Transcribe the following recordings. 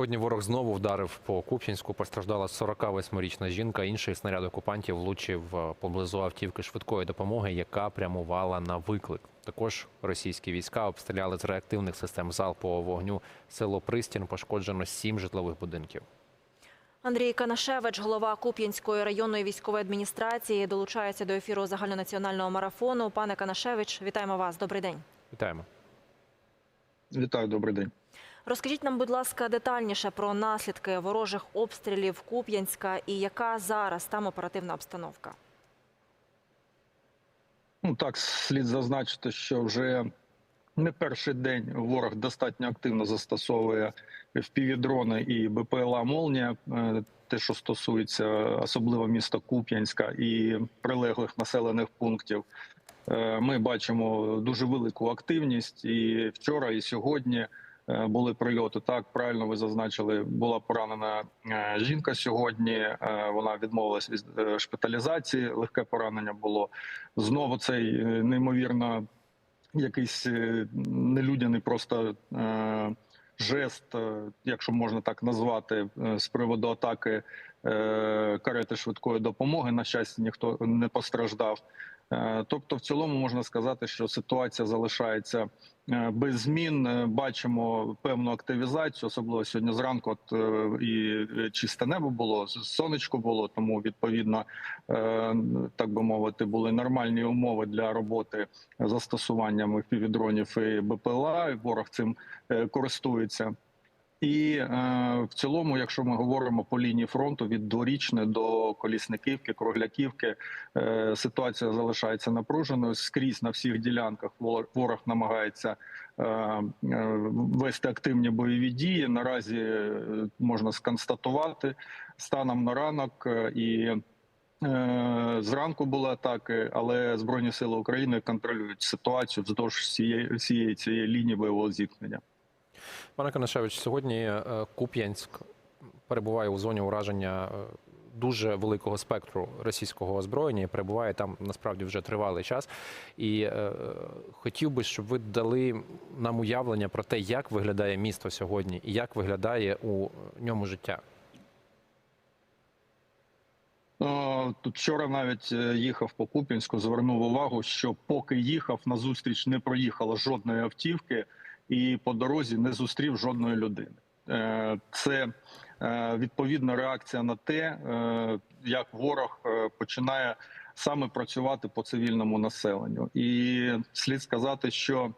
Сьогодні ворог знову вдарив по Куп'янську. Постраждала 48-річна жінка. Інший снаряд окупантів влучив е, поблизу автівки швидкої допомоги, яка прямувала на виклик. Також російські війська обстріляли з реактивних систем залпового вогню село Пристін. Пошкоджено сім житлових будинків. Андрій Канашевич, голова Куп'янської районної військової адміністрації, долучається до ефіру загальнонаціонального марафону. Пане Канашевич, вітаємо вас. Добрий день. Вітаємо. Вітаю, добрий день. Розкажіть нам, будь ласка, детальніше про наслідки ворожих обстрілів Куп'янська і яка зараз там оперативна обстановка. Ну так слід зазначити, що вже не перший день ворог достатньо активно застосовує впівдрони і БПЛА Молнія. е, Те, що стосується особливо міста Куп'янська і прилеглих населених пунктів, Е, ми бачимо дуже велику активність. І вчора, і сьогодні були прильоти. Так правильно ви зазначили, була поранена е, жінка сьогодні. е, Вона відмовилась від е, шпиталізації. Легке поранення було знову цей е, неймовірно якийсь е, нелюдяний просто е, жест, е, якщо можна так назвати, е, з приводу атаки е, карети швидкої допомоги. На щастя, ніхто не постраждав. Е, Тобто, в цілому можна сказати, що ситуація залишається е, без змін. Е, Бачимо певну активізацію, особливо сьогодні зранку. От е, і чисте небо було, сонечко було, тому відповідно, е, так би мовити, були нормальні умови для роботи застосуванням півдронів і БПЛА. Ворог цим е, користується. І е, в цілому, якщо ми говоримо по лінії фронту від дворічної до колісниківки, кругляківки, е, ситуація залишається напруженою скрізь на всіх ділянках. Ворог, намагається е, е, вести активні бойові дії. Наразі е, можна сконстатувати станом на ранок е, і. Зранку були атаки, але Збройні сили України контролюють ситуацію вздовж всієї цієї лінії бойового зіткнення. Пане Канашевич, сьогодні е, Куп'янськ перебуває у зоні ураження е, дуже великого спектру російського озброєння і перебуває там насправді вже тривалий час. І е, хотів би, щоб ви дали нам уявлення про те, як виглядає місто сьогодні і як виглядає у ньому життя. Е, Тут вчора навіть їхав по Куп'янську, звернув увагу, що поки їхав на зустріч не проїхало жодної автівки, і по дорозі не зустрів жодної людини. Е, Це е, відповідна реакція на те, е, як ворог починає саме працювати по цивільному населенню, і слід сказати, що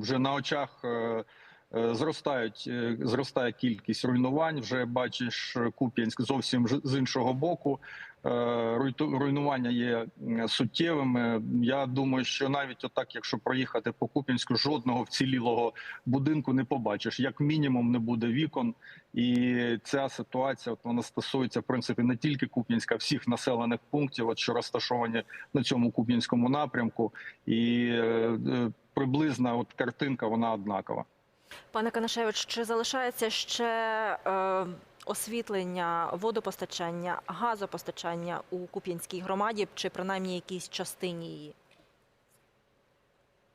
вже на очах. Е, Зростають е, зростає кількість руйнувань. Вже бачиш Куп'янськ зовсім з іншого боку. Е, Руйнування є суттєвими. Я думаю, що навіть отак, якщо проїхати по Куп'янську, жодного вцілілого будинку не побачиш. Як мінімум, не буде вікон. І ця ситуація от вона стосується в принципі не тільки Куп'янська, а всіх населених пунктів, от що розташовані на цьому куп'янському напрямку, і приблизна от картинка вона однакова. Пане Канашевич, чи залишається ще е, освітлення, водопостачання, газопостачання у Куп'янській громаді, чи принаймні якійсь частині її?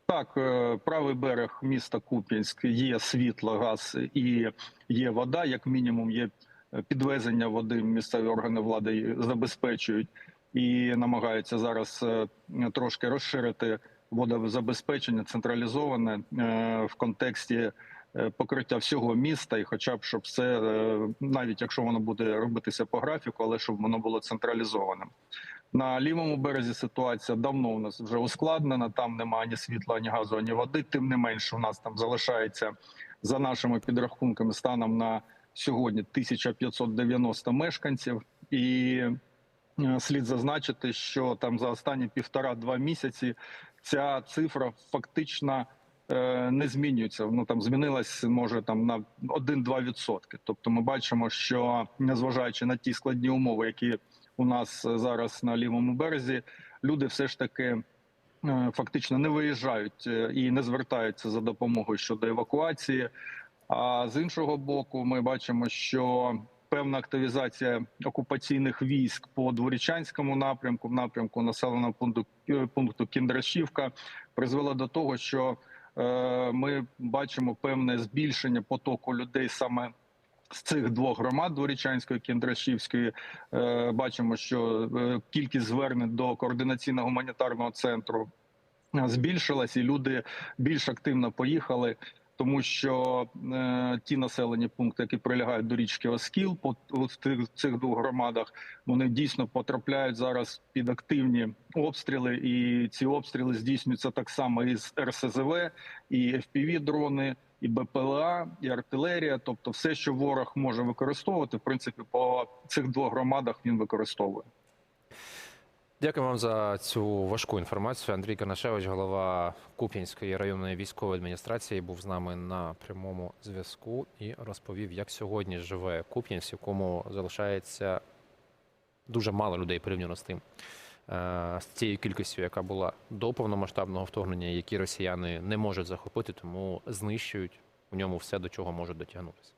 Так, е, правий берег міста Куп'янськ є світло, газ і є вода. Як мінімум, є е, підвезення води. Місцеві органи влади забезпечують і намагаються зараз е, трошки розширити водозабезпечення централізоване е, в контексті е, покриття всього міста, і хоча б щоб все, е, навіть якщо воно буде робитися по графіку, але щоб воно було централізованим. На лівому березі ситуація давно у нас вже ускладнена. Там немає ні світла, ні газу, ні води. Тим не менше, у нас там залишається за нашими підрахунками станом на сьогодні 1590 мешканців, і слід зазначити, що там за останні півтора-два місяці ця цифра фактично е, не змінюється. Ну там змінилась може там на 1-2 відсотки. Тобто, ми бачимо, що незважаючи на ті складні умови, які у нас зараз на лівому березі, люди все ж таки е, фактично не виїжджають е, і не звертаються за допомогою щодо евакуації. А з іншого боку, ми бачимо, що певна активізація окупаційних військ по дворічанському напрямку, в напрямку населеного пункту е, пункту Кіндрашівка, призвела до того, що е, ми бачимо певне збільшення потоку людей саме з цих двох громад Дворічанської і Кіндрашівської е, бачимо, що кількість звернень до координаційного гуманітарного центру збільшилась, і люди більш активно поїхали. Тому що е, ті населені пункти, які прилягають до річки Оскіл, по в тих цих двох громадах, вони дійсно потрапляють зараз під активні обстріли, і ці обстріли здійснюються так само із РСЗВ, і fpv дрони і БПЛА, і артилерія. Тобто, все, що ворог може використовувати, в принципі, по цих двох громадах він використовує. Дякую вам за цю важку інформацію. Андрій Канашевич, голова Куп'янської районної військової адміністрації, був з нами на прямому зв'язку і розповів, як сьогодні живе Куп'янськ, якому залишається дуже мало людей порівняно з тим. е, З цією кількістю, яка була до повномасштабного вторгнення, які росіяни не можуть захопити, тому знищують у ньому все, до чого можуть дотягнутися.